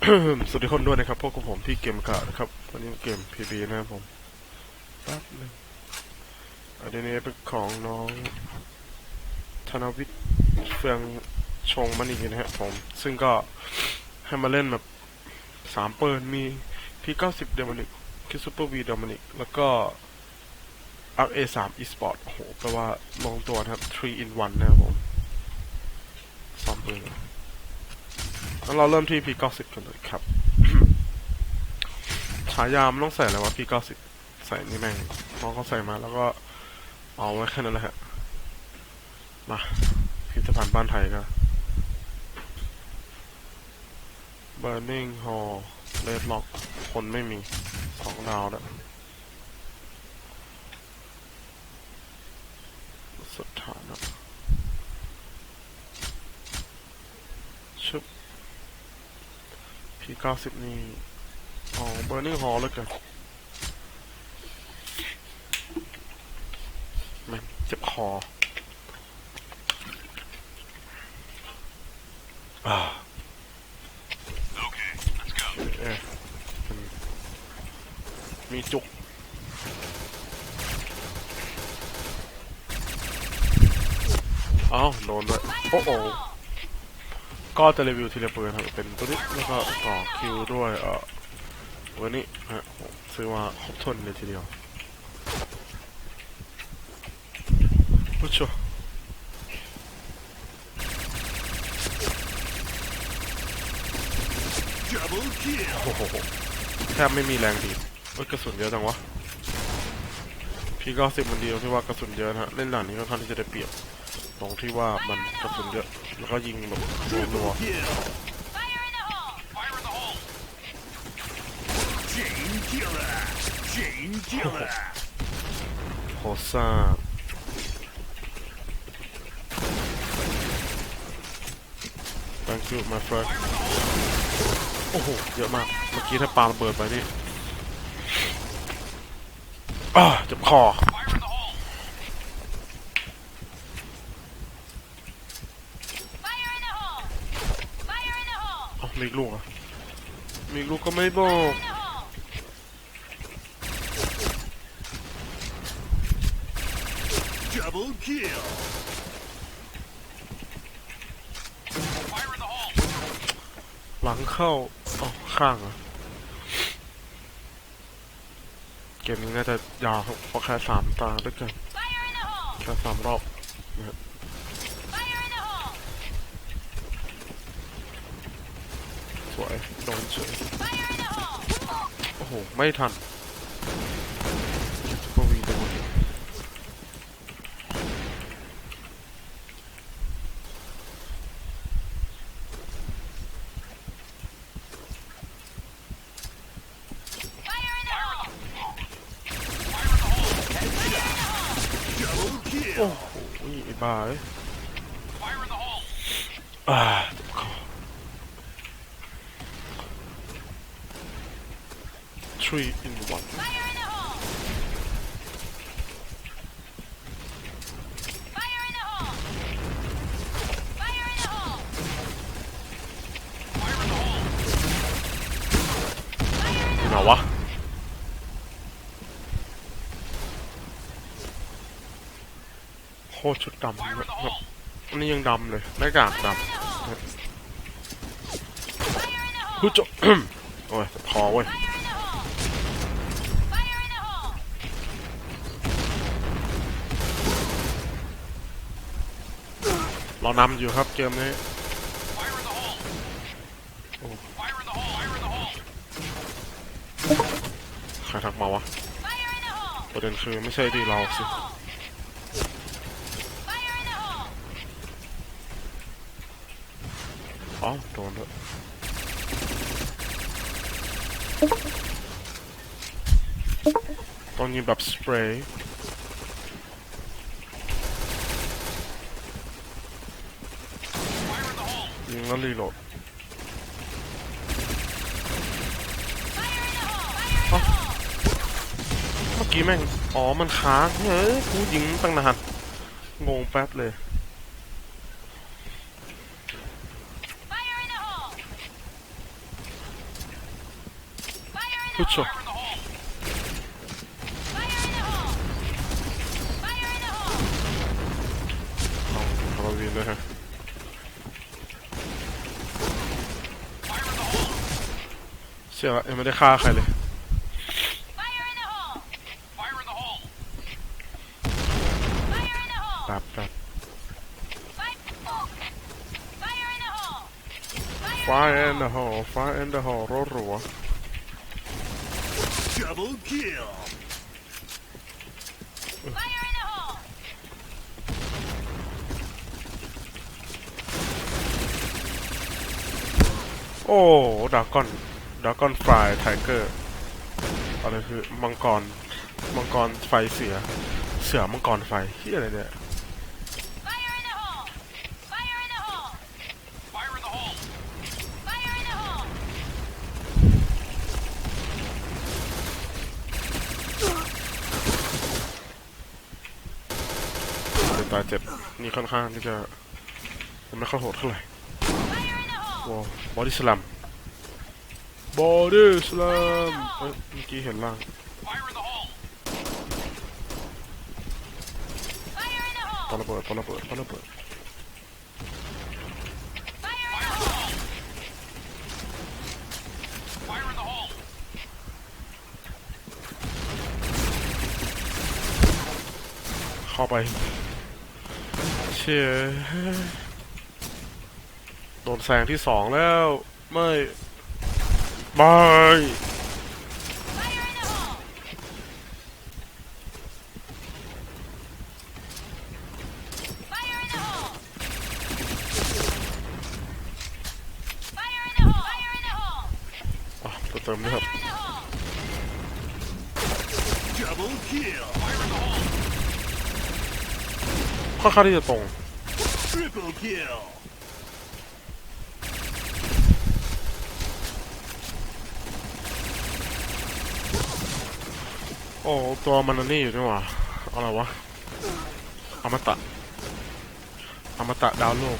สวัสดีคนด้วยนะครับพวกกับผมพี่เกมกะนะครับวันนี้เกม PB นะครับผมแป๊บนึงอันนี้เป็นของน้องธนวิทย์เฟืองชงมันอีกนะฮะผม ซึ่งก็ให้มาเล่นแบบสามเปิดมีพี่เก้าสิบเดมอนิกคิสซูเปอร์วีเดมอนิกแล้วก็อักเอสามอีสปอร์ตโอ้โหแปลว่าลงตัวนะครับ three in one นะครับผมสามเปิด งั้นเราเริ่มที่ P90 กันเลยครับ ฉายามต้องใส่อะไรวะ P90 ใส่นี่แม่งน้องเขาใส่มาแล้วก็เอาไว้แค่นั้นแหละฮะ มาพิพิธภัณฑ์บ้านไทยก็ Burning Hall Red Lock คนไม่มีสองดาวแล้วสุดฐานนะชุบ พี่เก้าสิบนี่อ๋อเบอร์นิ่งฮอลแล้วกันแม่งเจ็บคออ่าเอ๊ะมันมีจุกเอ้าโดนด้วยโอ้โห ก็จะรีวิวทีละปืนครับเป็นตัวนี้แล้วก็ต่อคิวด้วยเอ่อวันนี้ฮะซื้อมาครบทนเลยทีเดียวผู้ชโอ้โหแทบไม่มีแรงดีดกระสุนเยอะจังวะพี่ก็สิบมันเดียวที่ว่ากระสุนเยอะนะฮะเล่นด่านนี้ก็ค่อนข้างที่จะได้เปรียบ ตรงที่ว่ามันกระสุนเยอะ แล้วก็ยิงแบบรัวๆโหซ่าตังคิวมาเฟรักโอ้โห เยอะมาก เมื่อกี้ถ้าปาระเบิดไปนี่อ้าจ็บคอ Fire in the hole! Fire in the hole! Fire in the hole! เอ้า มีอีกลูกเหรอะมีอีกลูกก็ไม่บอก In the hole! Double kill. Fire in the hole! หลังเข้าอ๋อข้างเหรอะเกมนี้น่าจะยาวครับเพราะแค่สามตาด้วยกัน Fire in the hole! แค่สามรอบ Fire in the hole! ส วยโดนเฉย Fire in the hole! โอ้โห ไม่ทันซุปเปอร์วีโดน Fire in the hole! Double โอ้ kill. โหไอ้บ้าเอ้ย Fire in the hole! อ่าเจ็บคอ three in one Fire in the hole! Fire in the hole! Fire in the hole! Fire in the hole! ไหนวะ โคตรชุดดำเนี่ยแบบอันนี้ยังดำเลยหน้ากากดำ Fire in the hole! ฮึจโอ้ยเจ็บคอเว้ย Fire in the hole! Fire in the hole! เรานำอยู่ครับเกมนี้ใครทักมาวะประเด็นคือไม่ใช่ดีเราสิอ๋อโดนด้วยต้องยิงแบบสเปรย์ Fire in the hole! ยิง แล้วรีโหลด Fire in the hole! Fire in the hole! เมื่อกี้แม่ง อ๋อ มันค้างเฮ้ยกูยิงตั้งนาน งงแป๊บเลย Fire in the hole! ผู้ชม Fire in the hole! Fire in the hole! เอาฮาโลวีนด้วยฮะเชื่อละยังไม่ได้ฆ่าใครเลย Fire in the hole! Fire in the hole. Fire in the hole! แป๊บแป๊บ Fire! Fire in the hole! Fire! Fire in the hole Fire in the hole รัวรัว Double kill. Fire in the hole! โอ้ดากอน ดากอนฟลายไทเกอร์อะไรคือมังกร มังกรไฟเสือ เสือมังกรไฟที่อะไรเนี่ย Fire in the hole! Fire in the hole! Fire in the hole. Fire in the hole! เจ็บตายเจ็บ นี่ค่อนข้างที่จะยังไม่ค่อยโหดเท่าไหร่ Fire in the hole! โอ้บอดี้สลัม บอดี้สลัมเอ้ยเมื่อกี้เห็นล่าง Fire in the hole. ปาระเบิดปาระเบิดปาระเบิด Fire in the hole! เข้าไป เชี่ยโดนแซงที่สองแล้ว ไม่ バーイあトタン無駄 Double kill. Fire in the hole. かかりだとん。Triple kill. อ้ตัวมันอันนี่อยู่นี่หว่าอะไรวะอมตะอมตะดาวโลก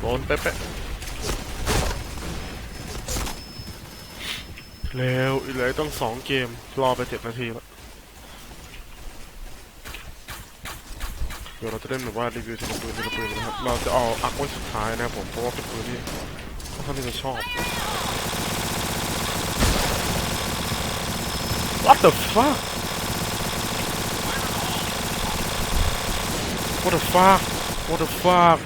โดนเป๊ะๆเร็วอีกเลยต้องสองเกม รอไปเจ็ดนาทีแล้วเดี๋ยวเราจะเล่นแบบว่ารีวิวทีละปืนทีละปืนนะครับ เราจะเอาอักไว้สุดท้ายนะครับผม เพราะว่าเป็นปืนที่ ค่อนข้างที่จะชอบ What the fuck What the fuck What the fuck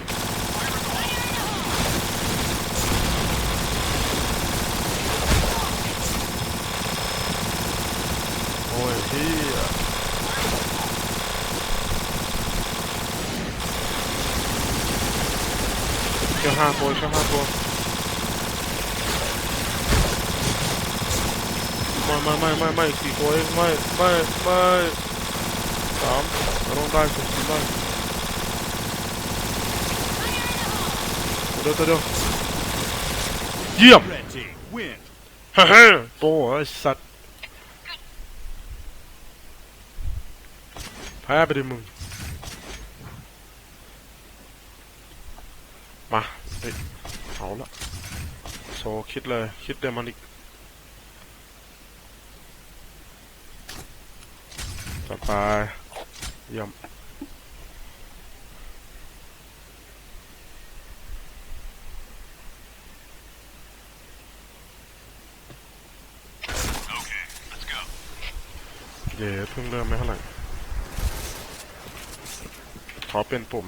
โอ้ยพี่แค่ห้าตัวแค่ห้าตัว ไม่ไม่ไม่ไม่ไม่สี่ตัวเองไม่ไม่ไม่สามเราต้องได้สุดที่ได้เดี๋ยวเดี๋ยวเดี๋ยวเยี่ยม Red team win. ฮ่าฮ่าตัวไอ้สัตว์แพ้ไปดิมึงมาเฮ้ยเอาละโซคิดเลย คิดเดมอนิก ต่อไปเยี่ยม Okay, let's go. เย่เพิ่งเริ่มไม่เท่าไหร่ขอเป็นปุ่ม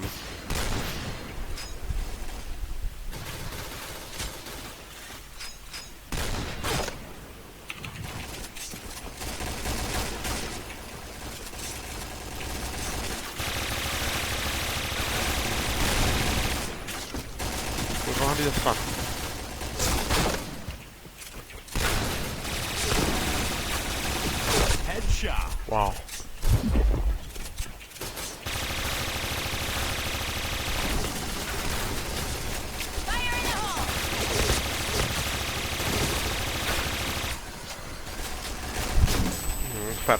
สัต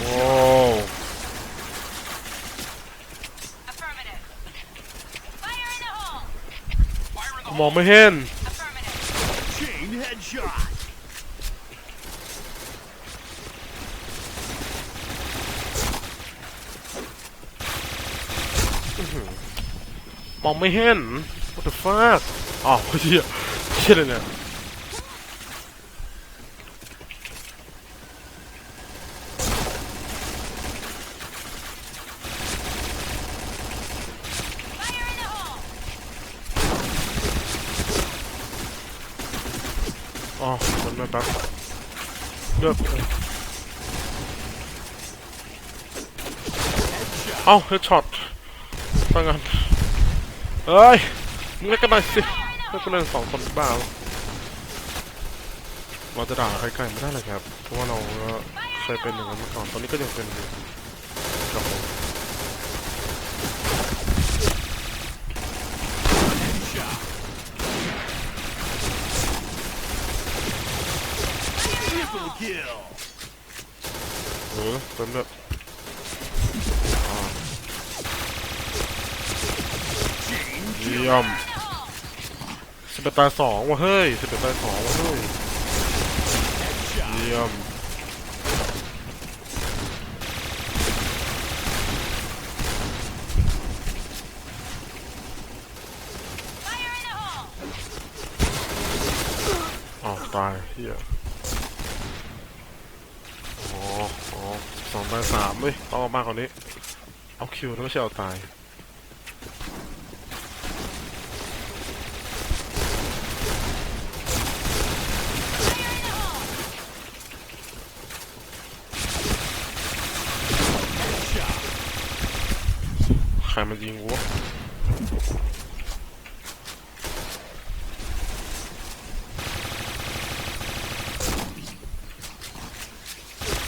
โอ้มองไม่เห็นมองไม่เห็น what the fuck อ้าวเฮียเฮียอะไรเนี่ย Fire in the hole. อ๋อมันไม่แป๊บเลือกเอ้าเฮดช็อตตั้งกันเอ้ย มึงเล่นกันหน่อยสิเล่นกันหน่อยสองคนบ้าปะเราจะด่าใครๆไม่ได้เลยครับ เพราะว่าเราก็เคยเป็นอย่างนั้นมาก่อน ตอนนี้ก็ยังเป็นอยู่ครับผมเออเป็นแบบ Chain เยี่ยม บเอ็ดตายสองว่ะเฮ้ยสิบเอ็ดตายสองว่ะเฮ้ยเยี่ยมอ้าวตายเฮียอ๋ออ๋อสองตายสามเว้ยต้องมากกว่านี้ เอาคิวนะไม่ใช่เอาตาย ใครมันยิงวะ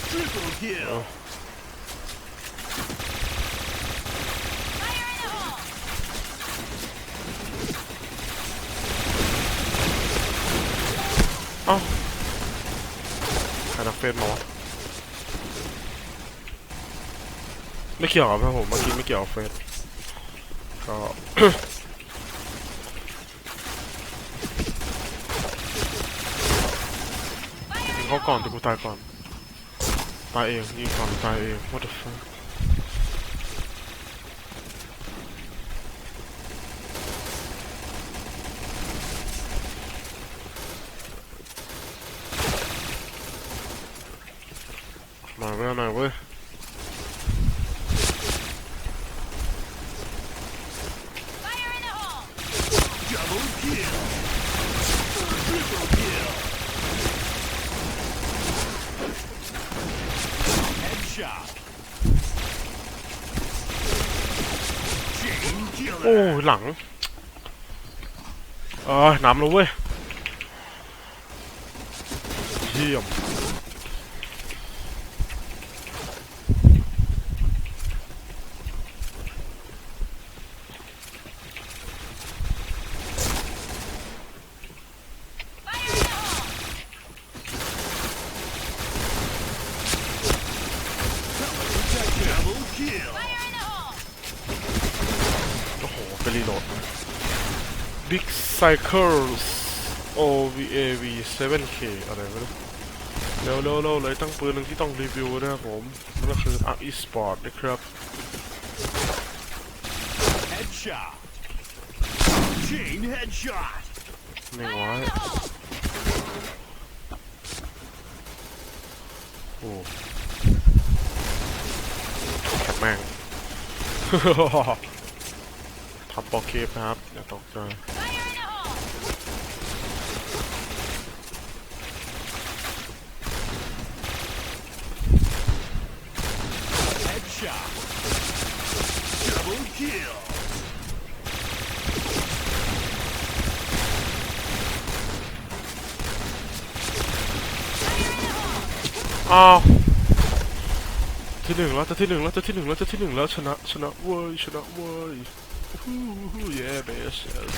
Triple kill. Fire in the hole. เอ้าใครนักเฟซมาวะไม่เกี่ยวกับผมเมื่อกี้ไม่เกี่ยวกับเฟซ ก็ยิงเขาก่อนแต่กูตายก่อน ตายเองยิงก่อนตายเอง what the fuck มาเว้ยมาเว้ย Fire in the hole. Double kill. Triple kill. Headshot. Chain โอ้หลังเออน้ำแล้วเว้ยเยี่ยม Fire in the hole. Double kill. Fire in the hole. โอ้โหไปรีโหลด Big Cycles OVAV 7K อะไรไม่รู้เร็วเร็วเร็วเลยตั้งปืนหนึ่งที่ต้องรีวิวนะครับผมนั่นก็คือ Arc Esport นะครับ Headshot. Chain headshot. ไม่งไว้โอ้แข็งแม่งทำโปรเคปนะครับ อย่าตกใจ Fire in the hole. Headshot. Double kill. อ้าวที่หนึ่งแล้วจะที่หนึ่งแล้วจะที่หนึ่งแล้วจะที่หนึ่งแล้วชนะชนะเว้ยชนะเว้ยฮู้ฮู้ yeah best yes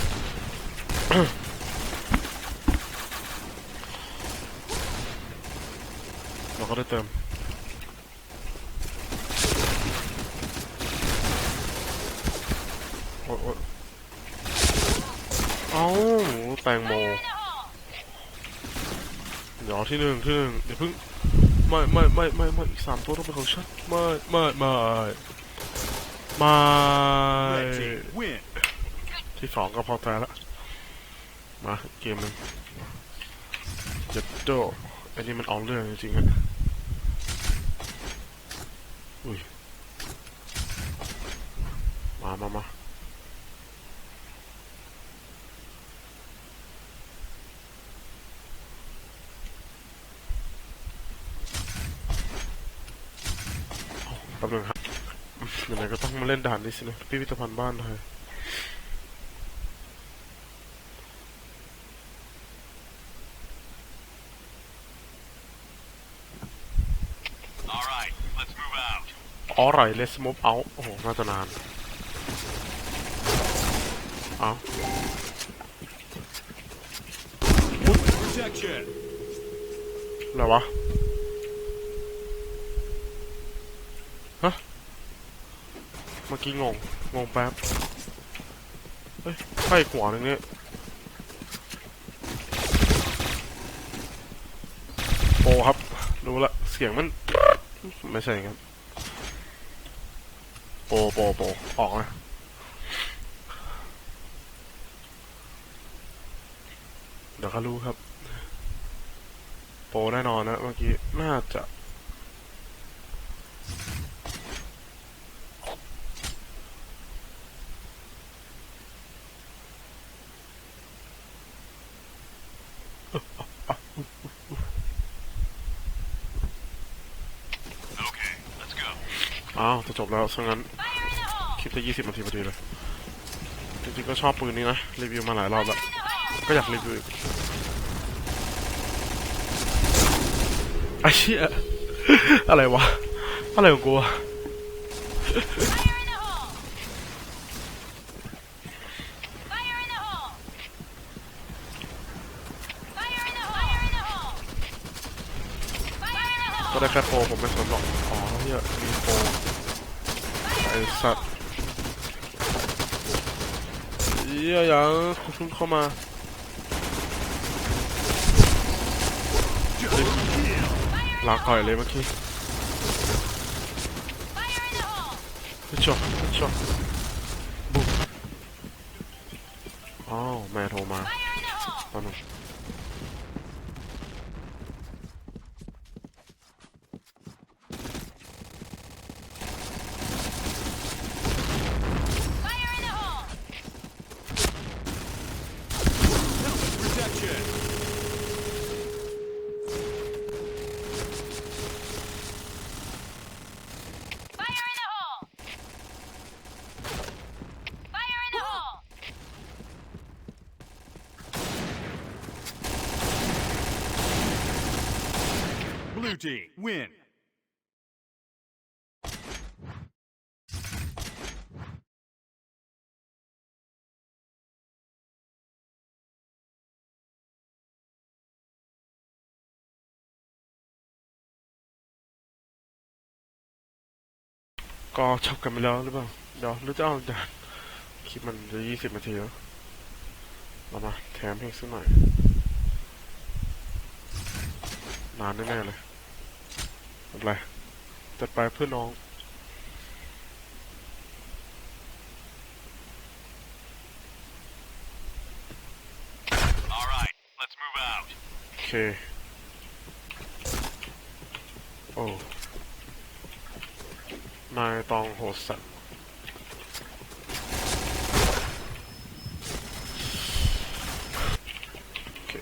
เราก็ได้เติม โอ้ยโอ้ยเอ้าแตงโม เดี๋ยวที่หนึ่งที่หนึ่งเดี๋ยวเพิ่งไม่ไม่ไม่ไม่ไม่อีกสามตัวต้องเป็นของฉันไม่ไม่ไม่ไม่ที่สองก็พอใจละมาเกมหนึ่งเจ็ดโดอันนี้มันเอาเรื่องจริงๆอะอุ้ยมามามาแป๊ บนึงครับยังไงก็ต้องมาเล่นด่านนี้สินะพิพิธภัณฑ์บ้านไทย All right, let's move out. ออร่อยเลสมูฟเอาโอ้โห น่าจะนาน เอา Protection. อะไรวะ ฮะ เมื่อกี้งง งงแป๊บ เฮ้ยไส้หัวหนึ่งเนี่ยโปครับ รู้ละ เสียงมัน ไม่ใช่ครับ โปโปโปออกนะเดี๋ยวก็รู้ครับ โปแน่นอนนะเมื่อกี้ น่าจะ Okay, let's go. อ้าว จบแล้วซะงั้น คลิปจะยี่สิบนาทีพอดีเลย จริงๆก็ชอบปืนนี้นะ รีวิวมาหลายรอบแล้ว ก็อยากรีวิวอีกไอ้เชี่ยอะไรวะ อะไรของกูวะก็ได้แค่โปรผมไม่สนหรอก อ๋อเฮียมีโปรไอ้สัตว์เฮียยังคุณเข้ามาลาก่อยเลยเมื่อกี้ Fire in the hole! ฮึชอบฮึชอบบุ๊บอ้าวแม่โทรมา Fire in the hole! ตอนนึง Fire in the hole! Helmet protection. Fire in the hole! Fire in the hole! Blue team win. ก็ชอบกันไปแล้วหรือเปล่าเดี๋ยวหรือจะเอาด่านคลิปมันจะยี่สิบนาทีแล้วเรามาแถมให้สักหน่อยนานแน่ๆเลย ไม่เป็นไรจัดไปเพื่อน้อง All right, let's move out. โอเค โอ้ นายตองโหดสัตว์โอเค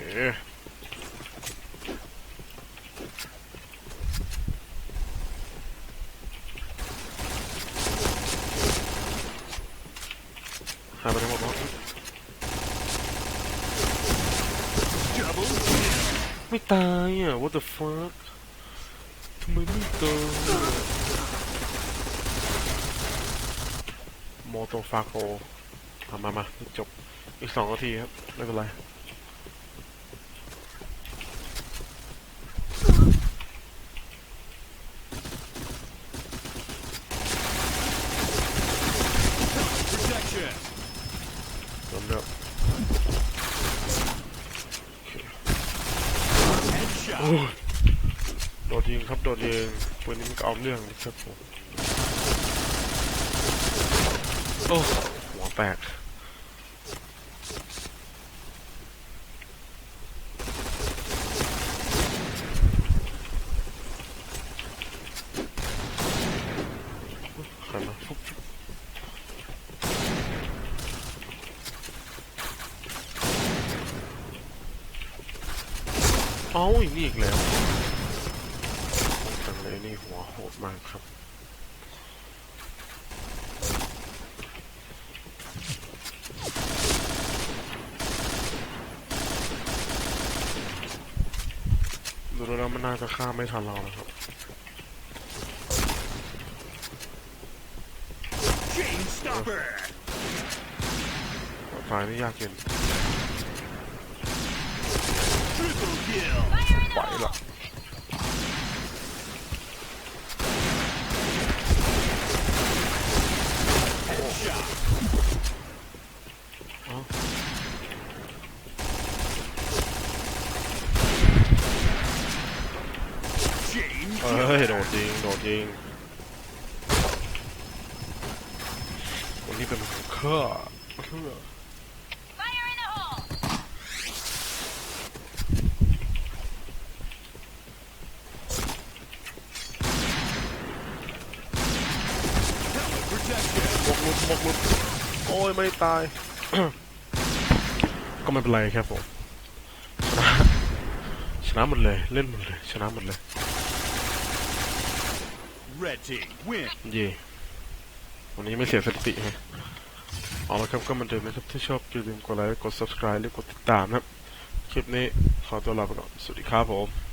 หายไปทั้งหมดแล้วไม่ตายอะ what the fuck ทำไมไม่ตายโมโตฟาโกมามามาจบ อีกสองนาทีครับ ไม่เป็นไร Protection. จบแล้ว โอ้โดดยิงครับโดดยิงปืนนี้มันก็เอาเรื่องนะครับผมโอ้หัวแตกใครมาฟุบเอ้าอีก นี่อีกแล้วจังเลยนี่หัวโหดมากครับดูแล้วมันน่าจะฆ่าไม่ทันเรานะครับ Chain stopper. ตายนี่ยากเกิน Triple kill. Fire in ไหว the ละ hole! Headshot. เอ้า Chain เอ้ยโดดยิงโดดยิงวันนี้เป็นของข้า Fire in the hole! protection. บ กลุดบกลุดโอ้ยไม่ตาย ก็ไม่เป็นไรครับผมชนะชนะหมดเลยเล่นหมดเลยชนะหมดเลย Red team win. เย่วันนี้ไม่เสียสถิติไงเอาละครับก็เหมันเดิมนะครับถ้าชอบอย่าลืมกดไลค์กด subscribe หรือกดติดตามนะครับ คลิปนี้ขอตัวลาไปก่อน สวัสดีครับผม